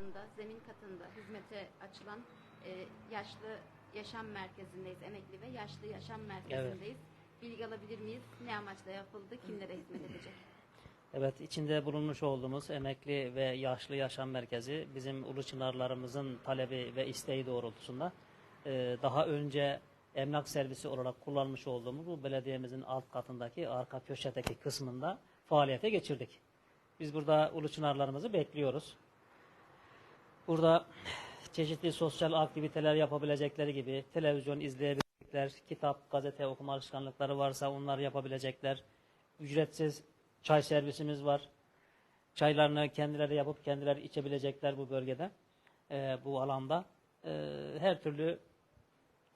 katında, zemin katında hizmete açılan e, yaşlı yaşam merkezindeyiz. Emekli ve yaşlı yaşam merkezindeyiz. Bilgi alabilir miyiz? Ne amaçla yapıldı? Kimlere hizmet edecek? Evet, içinde bulunmuş olduğumuz emekli ve yaşlı yaşam merkezi bizim ulu çınarlarımızın talebi ve isteği doğrultusunda e, daha önce emlak servisi olarak kullanmış olduğumuz bu belediyemizin alt katındaki arka köşedeki kısmında faaliyete geçirdik. Biz burada ulu çınarlarımızı bekliyoruz. Burada çeşitli sosyal aktiviteler yapabilecekleri gibi televizyon izleyebilecekler, kitap, gazete okuma alışkanlıkları varsa onları yapabilecekler. Ücretsiz çay servisimiz var. Çaylarını kendileri yapıp kendileri içebilecekler bu bölgede, e, bu alanda. E, her türlü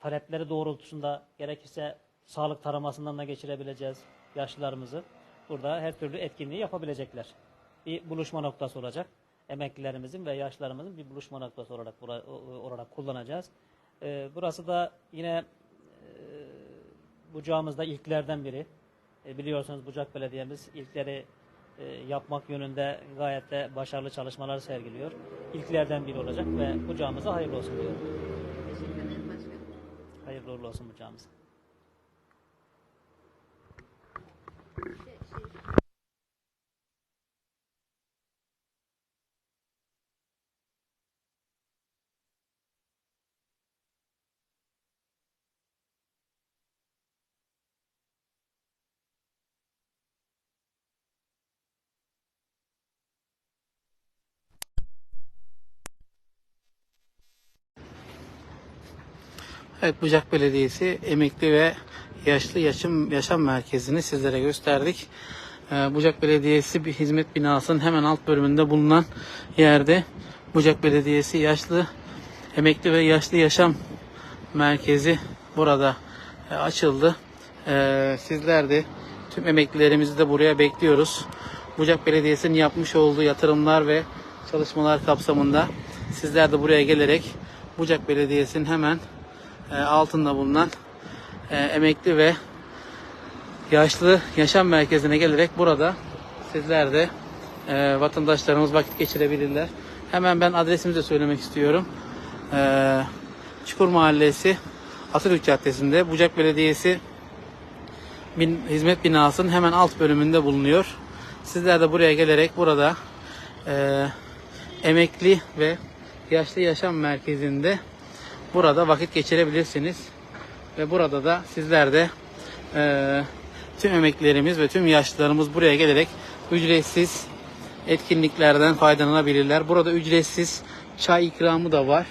talepleri doğrultusunda gerekirse sağlık taramasından da geçirebileceğiz yaşlılarımızı. Burada her türlü etkinliği yapabilecekler. Bir buluşma noktası olacak. Emeklilerimizin ve yaşlılarımızın bir buluşma noktası olarak olarak kullanacağız. E, burası da yine Bucağımızda ilklerden biri. E, biliyorsunuz Bucak Belediye'miz ilkleri e, yapmak yönünde gayet de başarılı çalışmalar sergiliyor. İlklerden biri olacak ve bucağımıza hayırlı olsun diyorum. Hayırlı uğurlu olsun bucağımız. Evet Bucak Belediyesi emekli ve yaşlı yaşam, yaşam merkezini sizlere gösterdik. Ee, Bucak Belediyesi bir hizmet binasının hemen alt bölümünde bulunan yerde Bucak Belediyesi yaşlı emekli ve yaşlı yaşam merkezi burada e, açıldı. Ee, sizler de tüm emeklilerimizi de buraya bekliyoruz. Bucak Belediyesi'nin yapmış olduğu yatırımlar ve çalışmalar kapsamında sizler de buraya gelerek Bucak Belediyesi'nin hemen altında bulunan e, emekli ve yaşlı yaşam merkezine gelerek burada sizler de e, vatandaşlarımız vakit geçirebilirler. Hemen ben adresimizi de söylemek istiyorum. E, Çukur Mahallesi Atatürk Caddesi'nde Bucak Belediyesi bin, hizmet binasının hemen alt bölümünde bulunuyor. Sizler de buraya gelerek burada e, emekli ve yaşlı yaşam merkezinde burada vakit geçirebilirsiniz. Ve burada da sizler de e, tüm emeklilerimiz ve tüm yaşlılarımız buraya gelerek ücretsiz etkinliklerden faydalanabilirler. Burada ücretsiz çay ikramı da var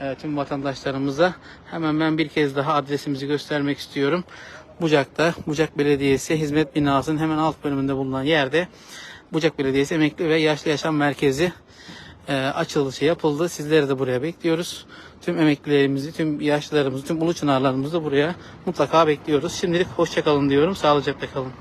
e, tüm vatandaşlarımıza. Hemen ben bir kez daha adresimizi göstermek istiyorum. Bucak'ta Bucak Belediyesi Hizmet Binası'nın hemen alt bölümünde bulunan yerde Bucak Belediyesi Emekli ve Yaşlı Yaşam Merkezi e, açılışı yapıldı. Sizleri de buraya bekliyoruz. Tüm emeklilerimizi, tüm yaşlılarımızı, tüm ulu çınarlarımızı da buraya mutlaka bekliyoruz. Şimdilik hoşçakalın diyorum. Sağlıcakla kalın.